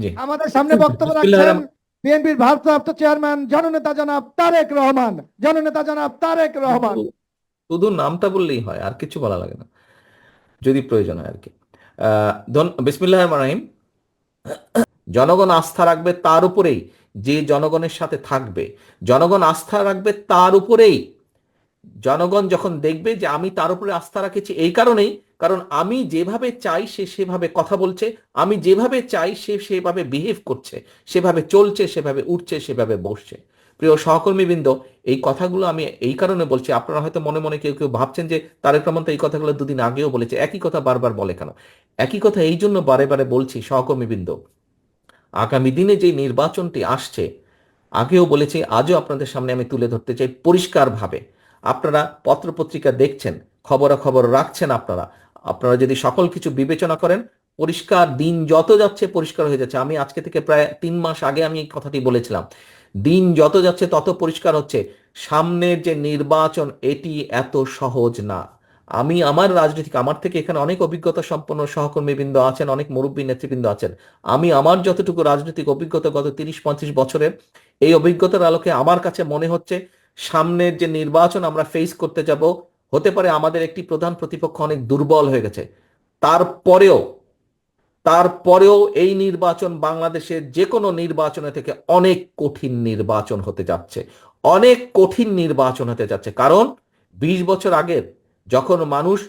জি। আমাদের সামনে বক্তব্য রাখছেন বিএনপির ভারপ্রাপ্ত চেয়ারম্যান জননেতা জনাব তারেক রহমান। জননেতা জনাব তারেক রহমান। শুধু- নামটা বললেই হয় আর কিছু বলা লাগে না যদি প্রয়োজন হয় আর কি। বিসমিল্লাহির রহিম। জনগণ আস্থা রাখবে তার উপরেই যে জনগণের সাথে থাকবে জনগণ আস্থা রাখবে তার উপরেই। জনগণ যখন দেখবে যে আমি তার উপরে আস্থা রাখেছি এই কারণেই, কারণ আমি যেভাবে চাই সে সেভাবে কথা বলছে, আমি যেভাবে চাই সে সেভাবে বিহেভ করছে, সেভাবে চলছে, সেভাবে উঠছে, সেভাবে বসছে। প্রিয় সহকর্মীবৃন্দ, এই কথাগুলো আমি এই কারণে বলছি, আপনারা হয়তো মনে মনে কেউ কেউ ভাবছেন যে তারেক রহমান তো এই কথাগুলো দুদিন আগেও বলেছে, একই কথা বারবার বলে কেন? একই কথা এই জন্য বারে বারে বলছি সহকর্মীবৃন্দ, আগামী দিনে যে নির্বাচনটি আসছে, আগেও বলেছি, আজও আপনাদের সামনে আমি তুলে ধরতে চাই পরিষ্কারভাবে। আপনারা পত্রপত্রিকা দেখছেন, খবরাখবর রাখছেন আপনারা। আপনারা যদি সকল কিছু বিবেচনা করেন, পরিষ্কার দিন যত যাচ্ছে পরিষ্কার হয়ে যাচ্ছে। আমি আজকে থেকে প্রায় তিন মাস আগে আমি এই কথাটি বলেছিলাম। দিন যত যাচ্ছে তত পরিষ্কার হচ্ছে। সামনের যে নির্বাচন, এটি এত সহজ না। আমি আমার রাজনৈতিক, আমার থেকে এখানে অনেক অভিজ্ঞতা সম্পন্ন সহকর্মীবৃন্দ আছেন, অনেক মুরব্বী নেতৃবৃন্দ আছেন। আমি আমার যতটুকু রাজনৈতিক অভিজ্ঞতা গত তিরিশ, পঁয়ত্রিশ বছরের, এই অভিজ্ঞতার আলোকে আমার কাছে মনে হচ্ছে সামনের যে নির্বাচন আমরা ফেস করতে যাব, হতে পারে আমাদের একটি প্রধান প্রতিপক্ষ অনেক দুর্বল হয়ে গেছে। তারপরেও তারপরেও এই নির্বাচন বাংলাদেশের যে কোনো নির্বাচনে থেকে অনেক কঠিন নির্বাচন হতে যাচ্ছে। অনেক কঠিন নির্বাচন হতে যাচ্ছে। কারণ, বিশ বছর আগের যখন মানুষ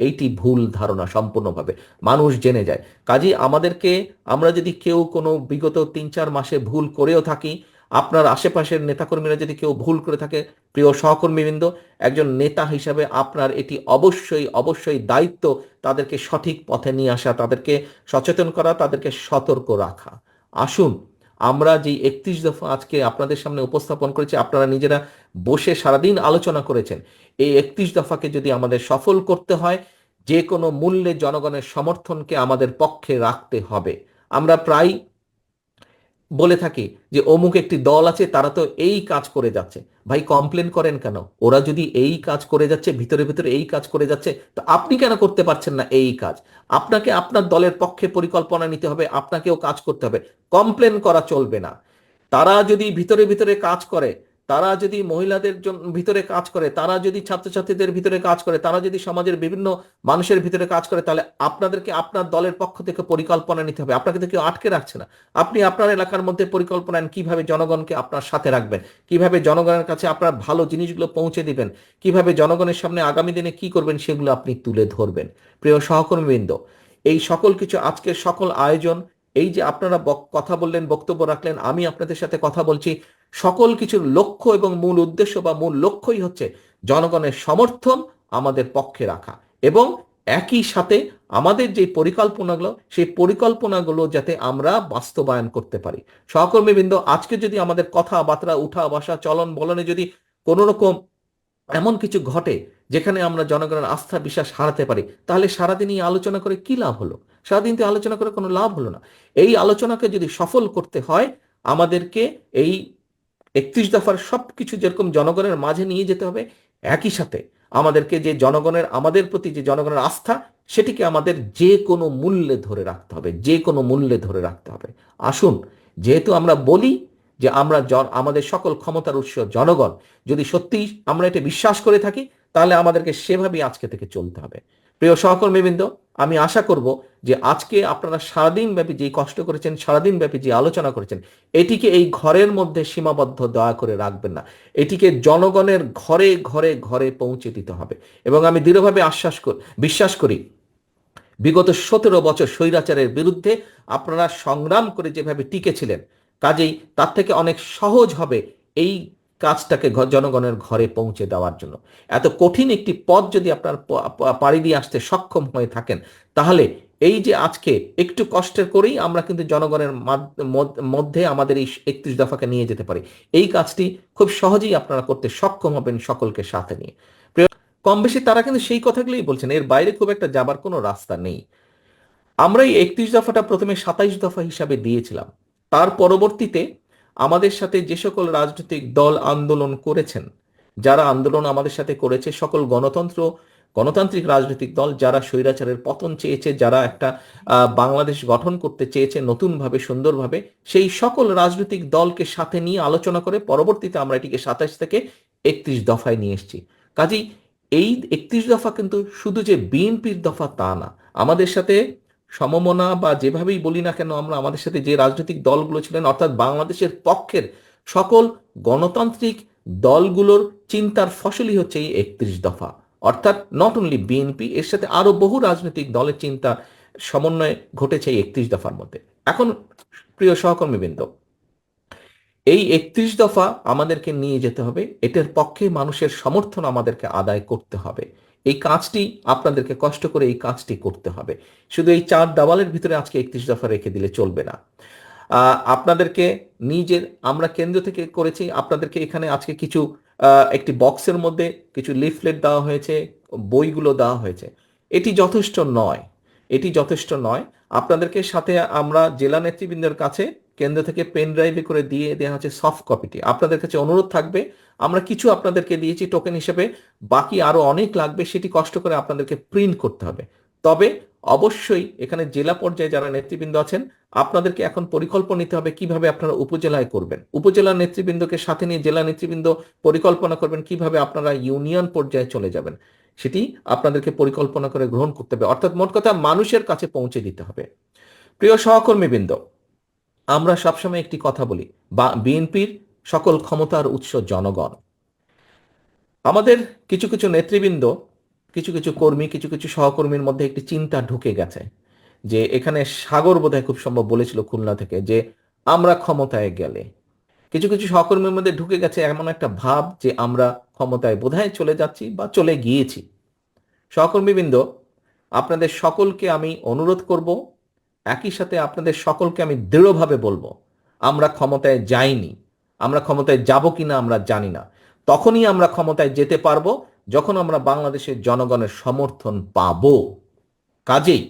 এইটি ভুল ধারণা সম্পূর্ণভাবে। মানুষ জেনে যায়। কাজেই আমাদেরকে আমরা যদি কেউ কোনো বিগত তিন চার মাসে ভুল করেও থাকি, আপনার আশেপাশের নেতাকর্মীরা যদি কেউ ভুল করে থাকে, প্রিয় সহকর্মীবৃন্দ, একজন নেতা হিসাবে আপনার এটি অবশ্যই অবশ্যই দায়িত্ব তাদেরকে সঠিক পথে নিয়ে আসা, তাদেরকে সচেতন করা, তাদেরকে সতর্ক রাখা। আসুন আমরা যে একত্রিশ দফা আজকে আপনাদের সামনে উপস্থাপন করেছি, আপনারা নিজেরা বসে সারাদিন আলোচনা করেছেন। এই একত্রিশ দফাকে যদি আমাদের সফল করতে হয়, যে কোনো মূল্যে জনগণের সমর্থনকে আমাদের পক্ষে রাখতে হবে। আমরা প্রায় বলে থাকি যে অমুক একটি দল আছে, তারা তো এই কাজ করে যাচ্ছে। ভাই কমপ্লেন করেন কেন? ওরা যদি এই কাজ করে যাচ্ছে, ভিতরে ভিতরে এই কাজ করে যাচ্ছে, তো আপনি কেন করতে পারছেন না এই কাজ? আপনাকে আপনার দলের পক্ষে পরিকল্পনা নিতে হবে, আপনাকেও কাজ করতে হবে। কমপ্লেন করা চলবে না। তারা যদি ভিতরে ভিতরে কাজ করে তারা যদি মহিলাদের জন্য ভিতরে কাজ করে, তারা যদি ছাত্রছাত্রীদের ভিতরে কাজ করে, তারা যদি সমাজের বিভিন্ন মানুষের ভিতরে কাজ করে, তাহলে আপনাদেরকে আপনার দলের পক্ষ থেকে পরিকল্পনা নিতে হবে। আপনাকে তো কেউ আটকে রাখছে না। আপনি আপনার এলাকার মধ্যে পরিকল্পনা কীভাবে জনগণকে আপনার সাথে রাখবেন? কীভাবে জনগণের কাছে আপনার ভালো জিনিসগুলো পৌঁছে দিবেন? কীভাবে জনগণের সামনে আগামী দিনে কি করবেন, সেগুলো আপনি তুলে ধরবেন। প্রিয় সহকর্মীবৃন্দ, এই সকল কিছু আজকের সকল আয়োজন, এই যে আপনারা কথা বললেন, বক্তব্য রাখলেন, আমি আপনাদের সাথে কথা বলছি। সকল কিছুর লক্ষ্য এবং মূল উদ্দেশ্য বা মূল লক্ষ্যই হচ্ছে জনগণের সমর্থন আমাদের পক্ষে রাখা এবং একই সাথে আমাদের যে পরিকল্পনাগুলো, সেই পরিকল্পনাগুলো যাতে আমরা বাস্তবায়ন করতে পারি। সহকর্মীবৃন্দ, আজকে যদি আমাদের কথাবার্তা উঠা বসা চলন বলনে যদি কোনো রকম এমন কিছু ঘটে যেখানে আমরা জনগণের আস্থা, বিশ্বাস হারাতে পারি, তাহলে সারাদিন এই আলোচনা করে কি লাভ হলো? সারাদিন তো আলোচনা করে কোনো লাভ হলো না। এই আলোচনাকে যদি সফল করতে হয়, আমাদেরকে এই একত্রিশ দফার সবকিছু যেরকম জনগণের মাঝে নিয়ে যেতে হবে, একই সাথে আমাদেরকে যে জনগণের, আমাদের প্রতি যে জনগণের আস্থা, সেটিকে আমাদের যে কোনো মূল্যে ধরে রাখতে হবে, যে কোনো মূল্যে ধরে রাখতে হবে। আসুন, যেহেতু আমরা বলি যে আমরা আমাদের সকল ক্ষমতার উৎস জনগণ, যদি সত্যি আমরা এটা বিশ্বাস করে থাকি, তাহলে আমাদেরকে সেভাবেই আজকে থেকে চলতে হবে। প্রিয় সহকর্মীবৃন্দ আমি আশা করব যে আজকে আপনারা সারাদিন ব্যাপী যে কষ্ট করেছেন সারাদিন ব্যাপী যে আলোচনা করেছেন, এটিকে এই ঘরের মধ্যে সীমাবদ্ধ দয়া করে রাখবেন না। এটিকে জনগণের ঘরে ঘরে ঘরে পৌঁছে দিতে হবে। এবং আমি দৃঢ়ভাবে আশ্বাস বিশ্বাস করি, বিগত সতেরো বছর স্বৈরাচারের বিরুদ্ধে আপনারা সংগ্রাম করে যেভাবে টিকেছিলেন, কাজেই তার থেকে অনেক সহজ হবে এই কাজটাকে জনগণের ঘরে পৌঁছে দেওয়ার জন্য। এত কঠিন একটি পথ যদি আপনার পাড়ি দিয়ে আসতে সক্ষম হয়ে থাকেন, তাহলে এই যে আজকে একটু কষ্টের করেই আমরা কিন্তু জনগণের মধ্যে আমাদের এই একত্রিশ দফাকে নিয়ে যেতে পারি। এই কাজটি খুব সহজেই আপনারা করতে সক্ষম হবেন সকলকে সাথে নিয়ে। কম বেশি তারা কিন্তু সেই কথাগুলোই বলছেন, এর বাইরে খুব একটা যাবার কোনো রাস্তা নেই। আমরা এই একত্রিশ দফাটা প্রথমে সাতাইশ দফা হিসাবে দিয়েছিলাম। তার পরবর্তীতে আমাদের সাথে যে সকল রাজনৈতিক দল আন্দোলন করেছেন, যারা আন্দোলন আমাদের সাথে করেছে, সকল গণতন্ত্র, গণতান্ত্রিক রাজনৈতিক দল যারা স্বৈরাচারের পতন চেয়েছে, যারা একটা বাংলাদেশ গঠন করতে চেয়েছে নতুনভাবে, সুন্দরভাবে, সেই সকল রাজনৈতিক দলকে সাথে নিয়ে আলোচনা করে পরবর্তীতে আমরা এটিকে সাতাশ থেকে একত্রিশ দফায় নিয়ে এসেছি। কাজেই এই একত্রিশ দফা কিন্তু শুধু যে বিএনপির দফা তা না, আমাদের সাথে সমমনা বা যেভাবেই বলি না কেন, আমরা আমাদের সাথে যে রাজনৈতিক দলগুলো ছিলেন, অর্থাৎ বাংলাদেশের পক্ষের সকল গণতান্ত্রিক দলগুলোর চিন্তার ফসলই হচ্ছে এই একত্রিশ দফা। অর্থাৎ নট অনলি বিএনপি এর সাথে আরও বহু রাজনৈতিক দলের চিন্তা, সমন্বয় ঘটেছে এই একত্রিশ দফার মধ্যে। এখন প্রিয় সহকর্মীবৃন্দ, এই একত্রিশ দফা আমাদেরকে নিয়ে যেতে হবে। এটার পক্ষে মানুষের সমর্থন আমাদেরকে আদায় করতে হবে। এই কাজটি আপনাদেরকে কষ্ট করে এই কাজটি করতে হবে। শুধু এই চার দেওয়ালের ভিতরে আজকে একত্রিশ দফা রেখে দিলে চলবে না। আপনাদেরকে নিজের, আমরা কেন্দ্র থেকে করেছি, আপনাদেরকে এখানে আজকে কিছু একটি বক্সের মধ্যে কিছু লিফলেট দেওয়া হয়েছে, বইগুলো দেওয়া হয়েছে। এটি যথেষ্ট নয়, এটি যথেষ্ট নয়। আপনাদেরকে সাথে আমরা জেলা নেতৃবৃন্দের কাছে কেন্দ্র থেকে পেন ড্রাইভে করে দিয়ে দেওয়া হচ্ছে সফট কপিটি আপনাদের কাছে অনুরোধ থাকবে, আমরা কিছু আপনাদেরকে দিয়েছি টোকেন হিসেবে, বাকি আরও অনেক লাগবে, সেটি কষ্ট করে আপনাদেরকে প্রিন্ট করতে হবে। তবে অবশ্যই এখানে জেলা পর্যায়ে যারা নেতৃবৃন্দ আছেন, আপনাদেরকে এখন পরিকল্পনা নিতে হবে কীভাবে আপনারা উপজেলায় করবেন। উপজেলা নেতৃবৃন্দকে সাথে নিয়ে জেলা নেতৃবৃন্দ পরিকল্পনা করবেন কীভাবে আপনারা ইউনিয়ন পর্যায়ে চলে যাবেন। সেটি আপনাদেরকে পরিকল্পনা করে গ্রহণ করতে হবে। অর্থাৎ মোট কথা মানুষের কাছে পৌঁছে দিতে হবে। প্রিয় সহকর্মীবৃন্দ আমরা সবসময় একটি কথা বলি, বা বিএনপির সকল ক্ষমতার উৎস জনগণ। আমাদের কিছু কিছু নেতৃবৃন্দ, কিছু কিছু কর্মী, কিছু কিছু সহকর্মীর মধ্যে একটি চিন্তা ঢুকে গেছে, যে এখানে সাগর বোধহয় খুব সম্ভব বলেছিল খুলনা থেকে, যে আমরা ক্ষমতায় গেলে। কিছু কিছু সহকর্মীর মধ্যে ঢুকে গেছে এমন একটা ভাব, যে আমরা ক্ষমতায় বোধহয় চলে যাচ্ছি বা চলে গিয়েছি। সহকর্মীবৃন্দ, আপনাদের সকলকে আমি অনুরোধ করব একই সাথে আপনাদের সকলকে আমি দৃঢ়ভাবে বলব, আমরা ক্ষমতায় যাইনি, আমরা ক্ষমতায় যাব কিনা আমরা জানি না। তখনই আমরা ক্ষমতায় যেতে পারব যখন আমরা বাংলাদেশের জনগণের সমর্থন পাব। কাজেই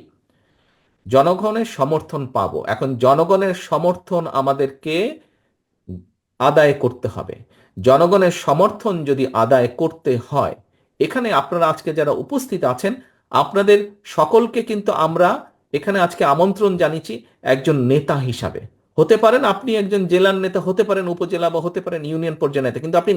জনগণের সমর্থন পাবো। এখন জনগণের সমর্থন আমাদেরকে আদায় করতে হবে। জনগণের সমর্থন যদি আদায় করতে হয়, এখানে আপনারা আজকে যারা উপস্থিত আছেন, আপনাদের সকলকে কিন্তু আমরা এখানে আজকে আমন্ত্রণ জানিয়েছি একজন নেতা হিসাবে। হতে পারেন আপনি একজন জেলার নেতা, হতে পারেন উপজেলা বা হতে পারেন ইউনিয়ন পর্যায়ে নেতা, কিন্তু আপনি